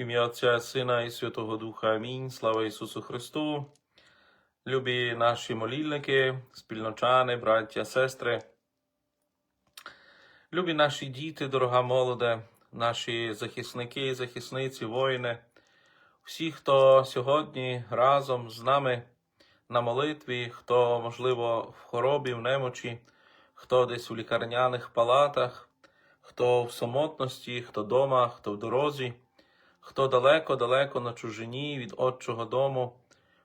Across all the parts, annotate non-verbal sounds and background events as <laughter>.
Ім'я Отця, Сина і Святого Духа. Амінь. Слава Ісусу Христу. Любі наші молільники, спільночани, браття, сестри. Любі наші діти, дорога молоде, наші захисники захисниці, воїни, всі, хто сьогодні разом з нами на молитві, хто, можливо, в хоробі, в немочі, хто десь у лікарняних палатах, хто в самотності, хто дома, хто в дорозі, хто далеко-далеко на чужині від Отчого дому,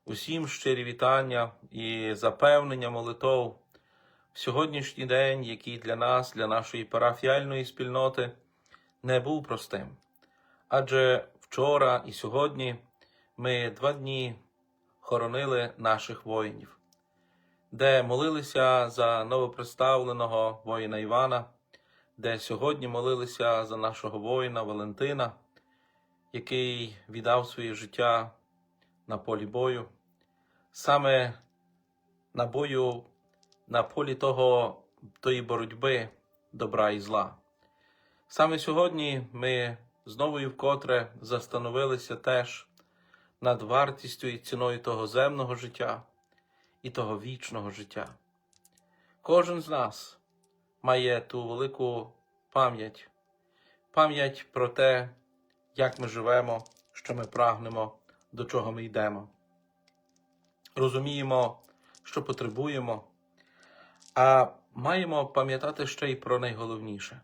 усім щирі вітання і запевнення молитов в сьогоднішній день, який для нас, для нашої парафіальної спільноти, не був простим. Адже вчора і сьогодні ми два дні хоронили наших воїнів, де молилися за новоприставленого воїна Івана, де сьогодні молилися за нашого воїна Валентина, який віддав своє життя на полі бою, саме на бою, на полі того, тої боротьби добра і зла. Саме сьогодні ми знову і вкотре застановилися теж над вартістю і ціною того земного життя і того вічного життя. Кожен з нас має ту велику пам'ять, пам'ять про те, як ми живемо, що ми прагнемо, до чого ми йдемо. Розуміємо, що потребуємо, а маємо пам'ятати ще й про найголовніше,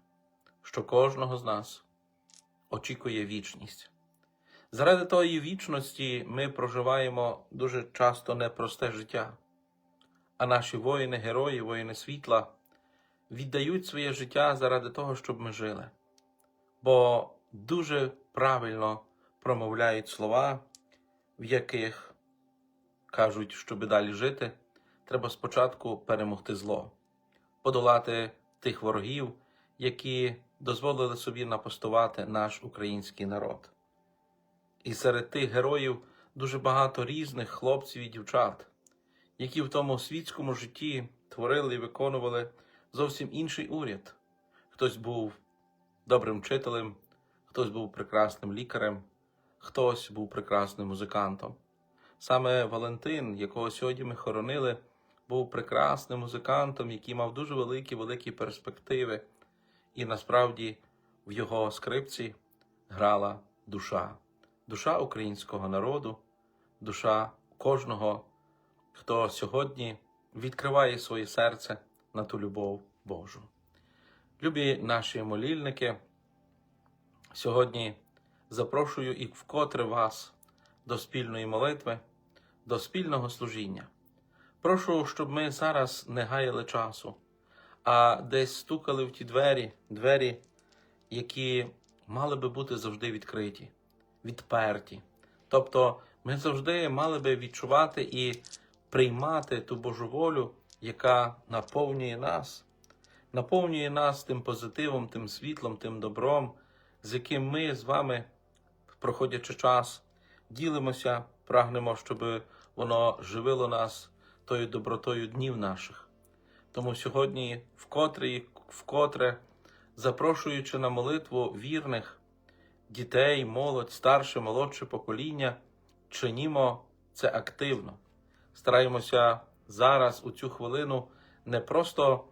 що кожного з нас очікує вічність. Заради тої вічності ми проживаємо дуже часто непросте життя, а наші воїни, герої, воїни світла віддають своє життя заради того, щоб ми жили, бо дуже правильно промовляють слова, в яких кажуть, щоб далі жити, треба спочатку перемогти зло, подолати тих ворогів, які дозволили собі напастувати наш український народ. І серед тих героїв дуже багато різних хлопців і дівчат, які в тому світському житті творили і виконували зовсім інший уряд. Хтось був добрим вчителем, хтось був прекрасним лікарем, хтось був прекрасним музикантом. Саме Валентин, якого сьогодні ми хоронили, був прекрасним музикантом, який мав дуже великі великі перспективи, і насправді в його скрипці грала душа душа українського народу, душа кожного, хто сьогодні відкриває своє серце на ту любов Божу. Любі наші молільники, сьогодні запрошую і вкотре вас до спільної молитви, до спільного служіння. Прошу, щоб ми зараз не гаяли часу, а десь стукали в ті двері, двері, які мали би бути завжди відкриті відперті. Тобто ми завжди мали би відчувати і приймати ту Божу волю, яка наповнює нас, наповнює нас тим позитивом, тим світлом, тим добром, з яким ми з вами, проходячи час, ділимося, прагнемо, щоб воно живило нас тою добротою днів наших. Тому сьогодні, вкотре вкотре, запрошуючи на молитву вірних, дітей, молодь, старше, молодше покоління, чинімо це активно. Стараємося зараз у цю хвилину не просто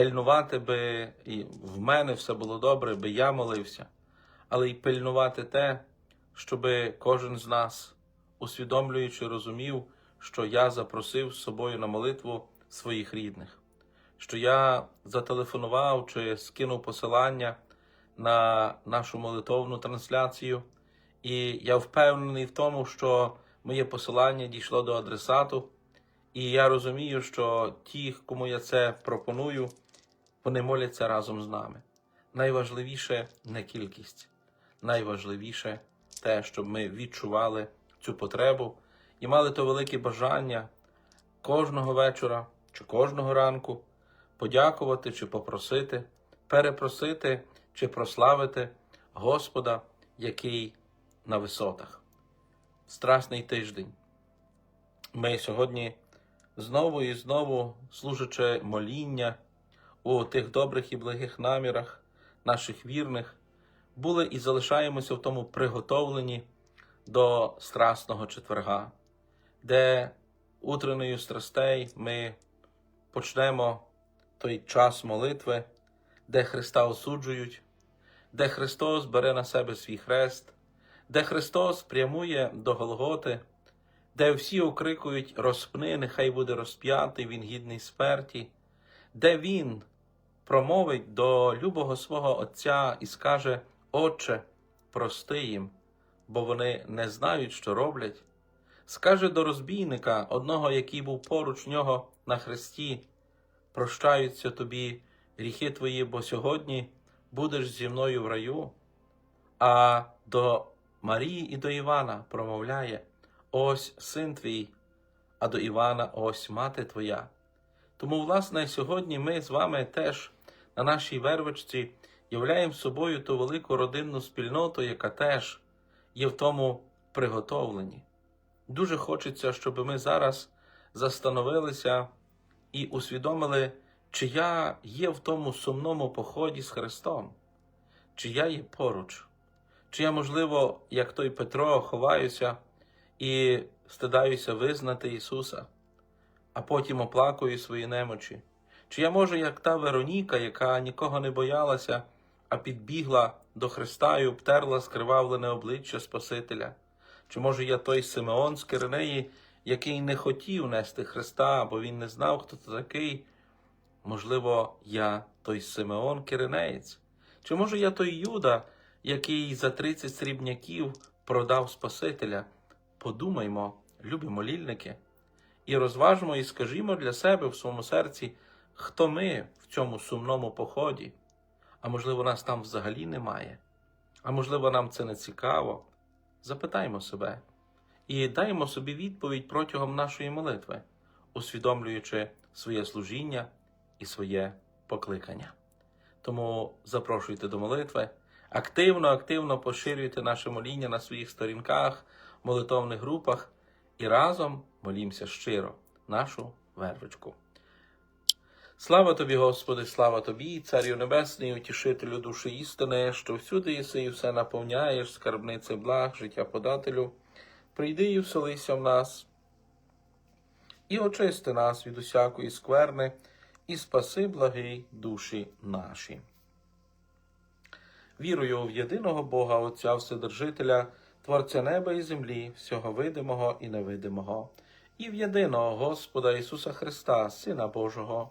пильнувати, би і в мене все було добре, би я молився, але й пильнувати те, щоб кожен з нас, усвідомлюючи, розумів, що я запросив з собою на молитву своїх рідних, що я зателефонував чи скинув посилання на нашу молитовну трансляцію. І я впевнений в тому, що моє посилання дійшло до адресату. І я розумію, що ті, кому я це пропоную, вони моляться разом з нами. Найважливіше не кількість, найважливіше те, щоб ми відчували цю потребу і мали то велике бажання кожного вечора чи кожного ранку подякувати чи попросити, перепросити чи прославити Господа, який на висотах. Страсний тиждень. Ми сьогодні знову і знову, служачи моління у тих добрих і благих намірах наших вірних, були і залишаємося в тому приготовленні до Страсного четверга, де утренною страстей ми почнемо той час молитви, де Христа осуджують, де Христос бере на себе свій хрест, де Христос прямує до Голготи, де всі окрикують розпни, нехай буде розп'ятий, він гідний смерті, де Він промовить до любого свого Отця і скаже: Отче, прости їм, бо вони не знають, що роблять. Скаже до розбійника, одного, який був поруч нього на хресті, прощаються тобі гріхи твої, бо сьогодні будеш зі мною в раю. А до Марії і до Івана промовляє: Ось син твій, а до Івана ось мати твоя. Тому, власне, сьогодні ми з вами теж на нашій вервичці являємо собою ту велику родинну спільноту, яка теж є в тому приготовленні. Дуже хочеться, щоб ми зараз застановилися і усвідомили, чи я є в тому сумному поході з Христом, чи я є поруч, чи я, можливо, як той Петро, ховаюся і стидаюся визнати Ісуса, а потім оплакую свої немочі. Чи я можу, як та Вероніка, яка нікого не боялася, а підбігла до Христа і обтерла скривавлене обличчя Спасителя? Чи може я той Симеон з Киринеї, який не хотів нести Христа, бо він не знав, хто це такий? Можливо, я той Симеон Киринеєць? Чи може я той Юда, який за 30 срібняків продав Спасителя? Подумаймо, любі молільники, і розважмо і скажімо для себе в своєму серці, хто ми в цьому сумному поході, а можливо, нас там взагалі немає, а можливо, нам це не цікаво. Запитаймо себе і даймо собі відповідь протягом нашої молитви, усвідомлюючи своє служіння і своє покликання. Тому запрошуйте до молитви, активно, активно поширюйте наше моління на своїх сторінках, молитовних групах і разом молімося щиро нашу вервичку. Слава тобі, Господи, слава тобі, Царю Небесний, утішителю душі істини, що всюди єси і все наповняєш, скарбнице благ, життя подателю. Прийди і вселися в нас, і очисти нас від усякої скверни, і спаси благий душі наші. Вірую в єдиного Бога, Отця Вседержителя, Творця неба і землі, всього видимого і невидимого, і в єдиного Господа Ісуса Христа, Сина Божого,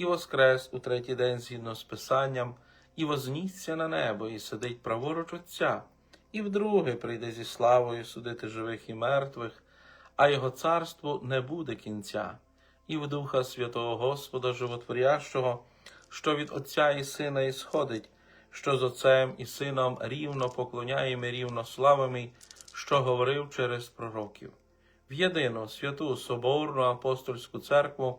і воскрес у третій день згідно з Писанням, і вознісся на небо, і сидить праворуч Отця, і вдруге прийде зі славою судити живих і мертвих, а його царству не буде кінця, і в Духа Святого Господа Животворящого, що від Отця і Сина ісходить, що з Отцем і Сином рівно поклоняємо рівно славами, що говорив через пророків, в єдину святу Соборну апостольську церкву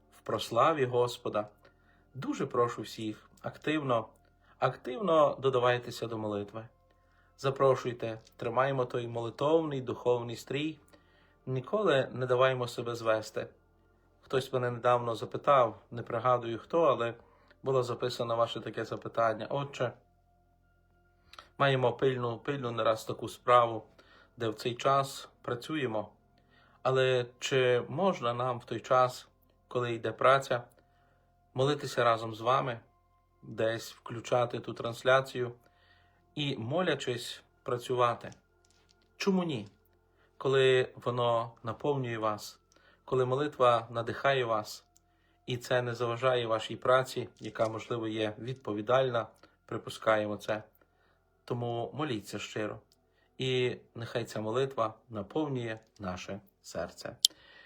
в прославі Господа. Дуже прошу всіх активно, активно додавайтеся до молитви. Запрошуйте, тримаємо той молитовний духовний стрій, ніколи не даваймо себе звести. Хтось мене недавно запитав, не пригадую хто, але було записано ваше таке запитання. Отче, маємо пильну, пильну не раз таку справу, де в цей час працюємо. Але чи можна нам в той час, коли йде праця, молитися разом з вами, десь включати ту трансляцію і, молячись, працювати? Чому ні? Коли воно наповнює вас, коли молитва надихає вас, і це не заважає вашій праці, яка, можливо, є відповідальна, припускаємо це. Тому моліться щиро, і нехай ця молитва наповнює наше серце.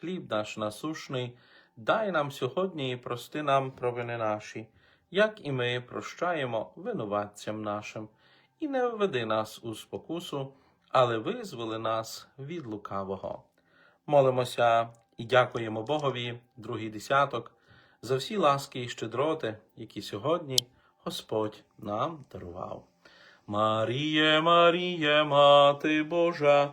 Хліб наш насушний, дай нам сьогодні і прости нам провини наші, як і ми прощаємо винуватцям нашим, і не введи нас у спокусу, але визволи нас від лукавого. Молимося і дякуємо Богові, другий десяток, за всі ласки і щедроти, які сьогодні Господь нам дарував. Маріє, Маріє, Мати Божа,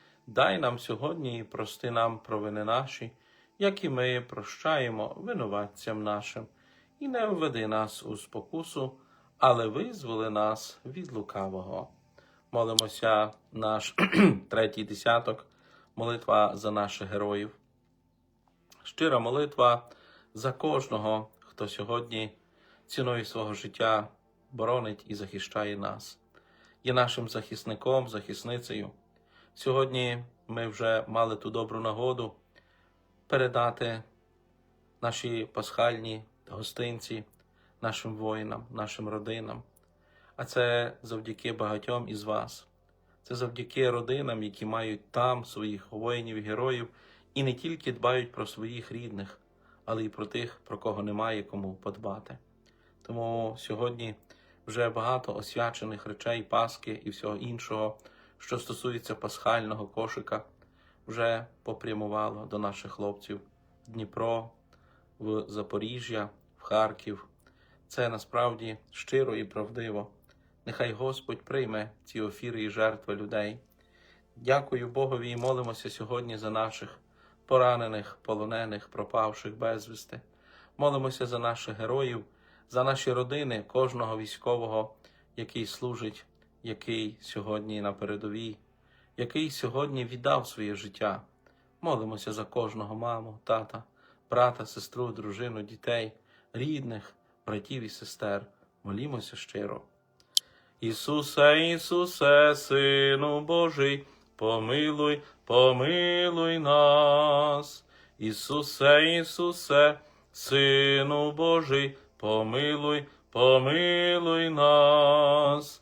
дай нам сьогодні і прости нам провини наші, як і ми прощаємо винуватцям нашим, і не введи нас у спокусу, але визволи нас від лукавого. Молимося наш <clears throat> третій десяток, молитва за наших героїв. Щира молитва за кожного, хто сьогодні ціною свого життя боронить і захищає нас, є нашим захисником, захисницею. Сьогодні ми вже мали ту добру нагоду передати наші пасхальні гостинці нашим воїнам, нашим родинам. А це завдяки багатьом із вас. Це завдяки родинам, які мають там своїх воїнів героїв, і не тільки дбають про своїх рідних, але й про тих, про кого немає кому подбати. Тому сьогодні вже багато освячених речей, Паски і всього іншого, що стосується пасхального кошика, вже попрямувало до наших хлопців в Дніпро, в Запоріжжя, в Харків. Це насправді щиро і правдиво. Нехай Господь прийме ці офіри і жертви людей. Дякую Богові і молимося сьогодні за наших поранених, полонених, пропавших безвісти. Молимося за наших героїв, за наші родини, кожного військового, який служить, який сьогодні на передовій, який сьогодні віддав своє життя. Молимося за кожного маму, тата, брата, сестру, дружину, дітей, рідних, братів і сестер. Молімося щиро. Ісусе, Ісусе, Сину Божий, помилуй, помилуй нас. Ісусе, Ісусе, Сину Божий, помилуй, помилуй нас.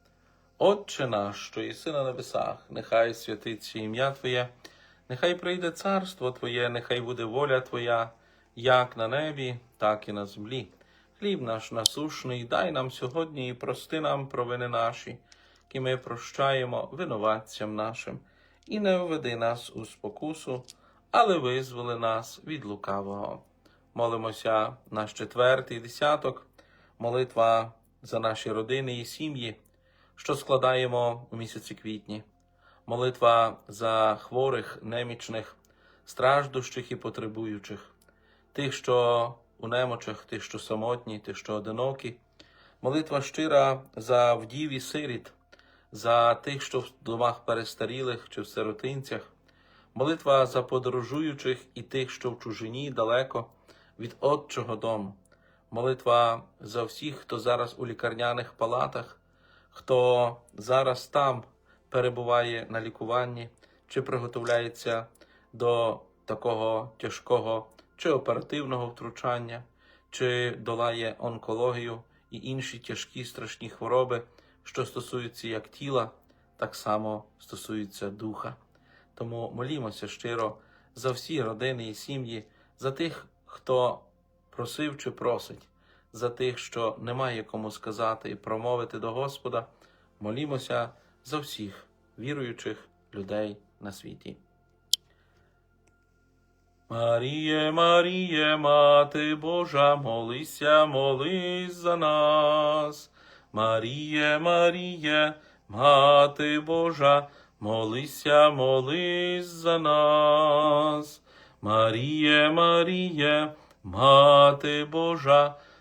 Отче наш, що єси на небесах, нехай святиться ім'я Твоє, нехай прийде царство Твоє, нехай буде воля Твоя, як на небі, так і на землі. Хліб наш насушний, дай нам сьогодні і прости нам провини наші, які ми прощаємо винуватцям нашим, і не введи нас у спокусу, але визволи нас від лукавого. Молимося наш четвертий десяток, молитва за наші родини і сім'ї, що складаємо у місяці квітні, молитва за хворих, немічних, страждущих і потребуючих, тих, що у немочах, тих, що самотні, тих, що одинокі, молитва щира за вдів і сиріт, за тих, що в домах перестарілих чи в сиротинцях, молитва за подорожуючих і тих, що в чужині далеко від Отчого дому, молитва за всіх, хто зараз у лікарняних палатах, хто зараз там перебуває на лікуванні чи приготовляється до такого тяжкого чи оперативного втручання, чи долає онкологію і інші тяжкі страшні хвороби, що стосуються як тіла, так само стосуються духа. Тому молімося щиро за всі родини і сім'ї, за тих, хто просив чи просить, за тих, що немає кому сказати і промовити до Господа. Молімося за всіх віруючих людей на світі. Маріє, Маріє, Мати Божа, молися, молись за нас. Маріє, Маріє, Мати Божа, молися, молись за нас. Маріє, Маріє, Мати Божа,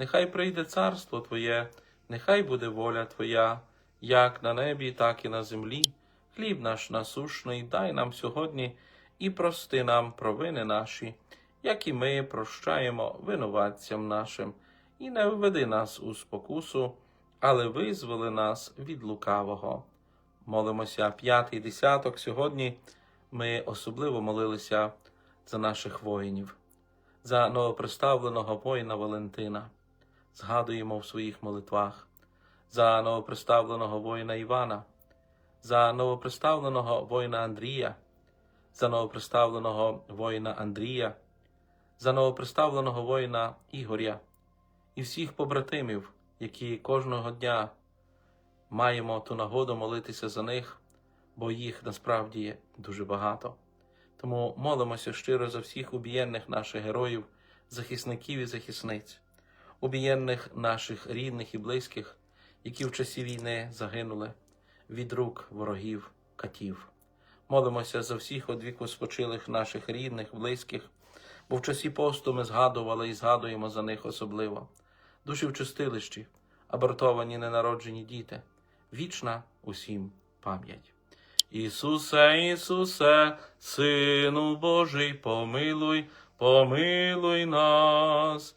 нехай прийде царство Твоє, нехай буде воля Твоя, як на небі, так і на землі. Хліб наш насушний дай нам сьогодні і прости нам провини наші, як і ми прощаємо винуватцям нашим, і не введи нас у спокусу, але визволи нас від лукавого. Молимося п'ятий десяток. Сьогодні ми особливо молилися за наших воїнів, за новоприставленого воїна Валентина. Згадуємо в своїх молитвах, за новоприставленого воїна Івана, за новоприставленого воїна Андрія, за новоприставленого воїна Андрія, за новоприставленого воїна Ігоря і всіх побратимів, які кожного дня маємо ту нагоду молитися за них, бо їх насправді дуже багато. Тому молимося щиро за всіх убієнних наших героїв, захисників і захисниць, убієнних наших рідних і близьких, які в часі війни загинули від рук ворогів катів. Молимося за всіх одвіку спочилих наших рідних, близьких, бо в часі посту ми згадували і згадуємо за них особливо. Душі в чистилищі, абортовані ненароджені діти, вічна усім пам'ять. Ісусе, Ісусе, Сину Божий, помилуй, помилуй нас.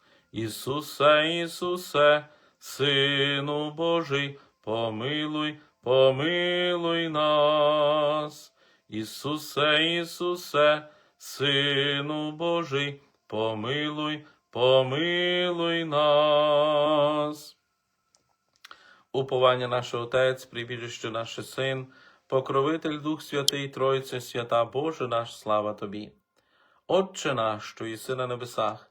Ісусе, Ісусе, Сину Божий, помилуй, помилуй нас. Ісусе, Ісусе, Сину Божий, помилуй, помилуй нас. Уповання наше Отець, прибіжище наше Син, покровитель Дух Святий, Тройце, свята Боже наш, слава Тобі. Отче наш, що єси на небесах,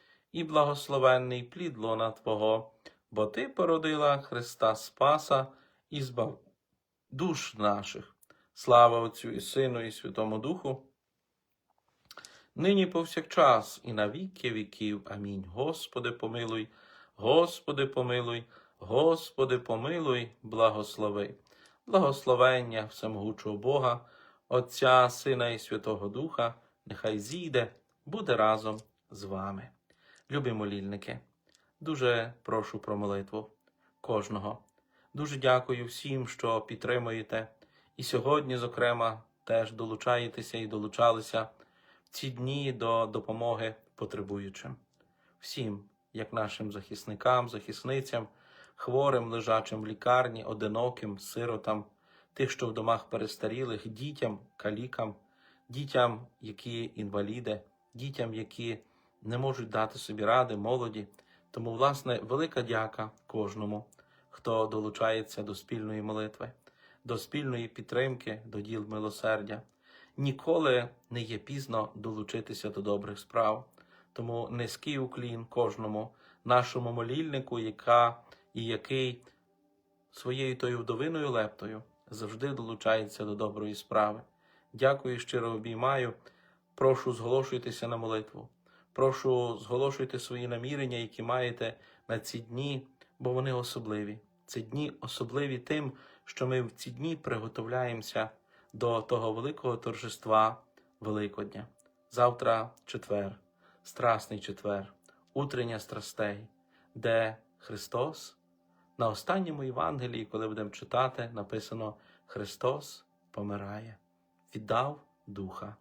і благословенний плід лона Твого, бо Ти породила Христа Спаса і збав душ наших. Слава Отцю і Сину, і Святому Духу, нині повсякчас і на віки віків. Амінь. Господи, помилуй, Господи, помилуй, Господи, помилуй, благослови. Благословення всемогучого Бога, Отця, Сина і Святого Духа, нехай зійде, буде разом з вами. Любі молільники, дуже прошу про молитву кожного. Дуже дякую всім, що підтримуєте. І сьогодні, зокрема, теж долучаєтеся і долучалися в ці дні до допомоги потребуючим. Всім, як нашим захисникам, захисницям, хворим, лежачим в лікарні, одиноким, сиротам, тих, що в домах перестарілих, дітям, калікам, дітям, які інваліди, дітям, які не можуть дати собі ради, молоді. Тому, власне, велика дяка кожному, хто долучається до спільної молитви, до спільної підтримки, до діл милосердя. Ніколи не є пізно долучитися до добрих справ. Тому низький уклін кожному нашому молільнику, яка і який своєю тою вдовиною лептою завжди долучається до доброї справи. Дякую, щиро обіймаю. Прошу, зголошуйтеся на молитву. Прошу, зголошуйте свої намірення, які маєте на ці дні, бо вони особливі. Ці дні особливі тим, що ми в ці дні приготовляємося до того великого торжества Великодня. Завтра четвер, страсний четвер, утрення страстей, де Христос на останньому Євангелії, коли будемо читати, написано Христос помирає, віддав духа,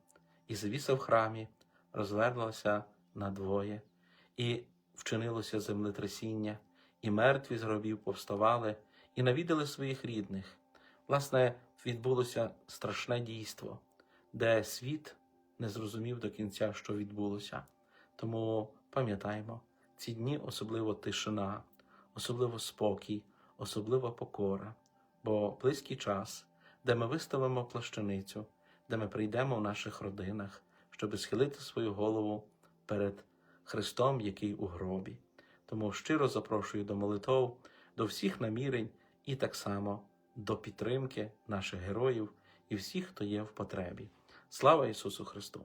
і завіса в храмі розвернулася надвоє, і вчинилося землетрясіння, і мертві з гробів повставали, і навідали своїх рідних. Власне, відбулося страшне дійство, де світ не зрозумів до кінця, що відбулося. Тому пам'ятаємо, ці дні особливо тишина, особливо спокій, особлива покора, бо близький час, де ми виставимо плащаницю, де ми прийдемо в наших родинах, щоб схилити свою голову перед Христом, який у гробі. Тому щиро запрошую до молитов, до всіх намірень і так само до підтримки наших героїв і всіх, хто є в потребі. Слава Ісусу Христу!